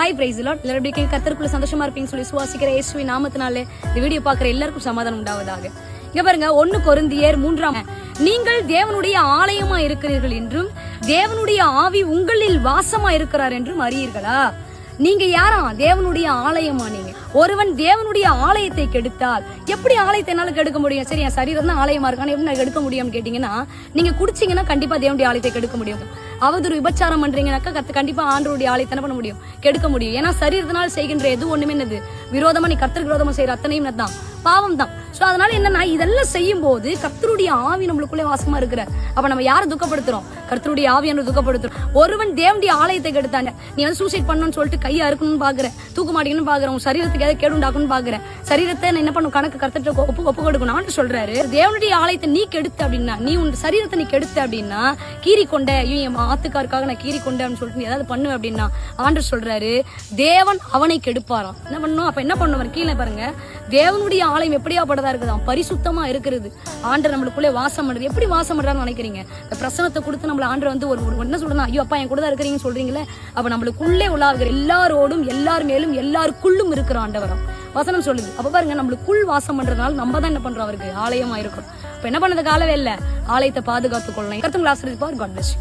High price lot எல்லாரும் எப்படி இருக்கீங்க? சந்தோஷமா இருப்பீங்கன்னு சொல்லி சுவாசிக்கிற இயேசுவி நாமத்தினாலே இந்த வீடியோ பார்க்குற எல்லாருக்கும் சமாதானம் உண்டாவதாக. இங்க பாருங்க ஒன்னு கொருந்தியர் மூன்றாம் நீங்கள் தேவனுடைய ஆலயமா இருக்கிறீர்கள் என்றும் தேவனுடைய ஆவி உங்களில் வாசமா இருக்கிறார் என்றும் அறியீர்களா? நீங்க யாரா? தேவனுடைய ஆலயமா நீங்க? ஒருவன் தேவனுடைய ஆலயத்தை கெடுத்தால் எப்படி ஆலயத்தை என்னால கெடுக்க முடியும்? சரி என் சரீரம் தான் ஆலயமா இருக்கான எப்படி நான் கெடுக்க முடியும் கேட்டீங்கன்னா நீங்க குடிச்சீங்கன்னா கண்டிப்பா தேவனுடைய ஆலயத்தை கெடுக்க முடியும். அவதூறு விபச்சாரம் பண்றீங்கன்னாக்கா கத்து கண்டிப்பா ஆண்டருடைய ஆலயத்தை என்ன பண்ண முடியும்? கெடுக்க முடியும். ஏன்னா சரீரத்தினால் செய்கின்ற எது ஒண்ணுமே என்னது? விரோதமா நீ கர்த்தருக்கு விரோதமா செய்யற அத்தனையும் தான் பாவம் தான் ஸோ அதனால என்னன்னா இதெல்லாம் செய்யும் போது கர்த்தருடைய ஆவி நம்மளுக்குள்ளே வாசமா இருக்கிற அப்ப நம்ம யாரை துக்கப்படுத்துறோம்? கர்த்தருடைய என்று துக்கப்படுத்துறோம். ஒருவன் தேவனுடைய ஆலயத்தை கெடுத்தாங்க. நீ வந்து சூசைட் பண்ணணும்னு சொல்லிட்டு கையை அறுக்கணும்னு பாக்குற தூக்க மாட்டீங்கன்னு பாக்குற உன் சரீரத்துக்கு ஏதாவது கேடு உண்டாக்கணும்னு பாக்குற சரீரத்தை நான் என்ன பண்ணும்? கணக்கு கர்த்தட்ட ஒப்பு ஒப்பு கொடுக்கணும். ஆண்டு சொல்றாரு தேவனுடைய ஆலயத்தை நீ கெடுத்த அப்படின்னா நீ உன் சரீரத்தை நீ கெடுத்த அப்படின்னா கீறி கொண்ட ஐயோ என் ஆத்துக்காருக்காக நான் கீறி கொண்டேன் அப்படின்னு சொல்லிட்டு நீ ஏதாவது பண்ணுவேன் அப்படின்னா ஆண்டர் சொல்றாரு தேவன் அவனை கெடுப்பாராம். என்ன பண்ணும்? அப்ப என்ன பண்ணுவார் கீழே பாருங்க. தேவனுடைய ஆலயம் இருக்குது? இருக்குதாம் பரிசுத்தமா இருக்கிறது. ஆண்டர் நம்மளுக்குள்ளே வாசம் பண்ணுறது எப்படி வாசம் பண்றான்னு நினைக்கிறீங்க? இந்த பிரசனத்தை கொடுத்து நம்மள ஆண்டர் வந்து ஒரு என்ன சொல்றா ஐயோ அப்பா என் கூட தான் இருக்கிறீங்கன்னு சொல்றீங்களே அப்போ நம்மளுக்குள்ளே உள்ளாகிற எல்லாரோடும் எல்லார் மேலும் எல்லாருக்குள்ளும் இருக்கிற ஆண்டவரம் வசனம் சொல்லுது. அப்ப பாருங்க நம்மளுக்குள் வாசம் பண்றதுனால நம்ம தான் என்ன பண்றோம் அவருக்கு? ஆலயமா இருக்கும் இப்போ என்ன பண்ணது காலவே இல்லை? ஆலயத்தை பாதுகாத்துக் கொள்ளலாம். கருத்துங்களை ஆசிரியப்பார் காட் பிளஸ்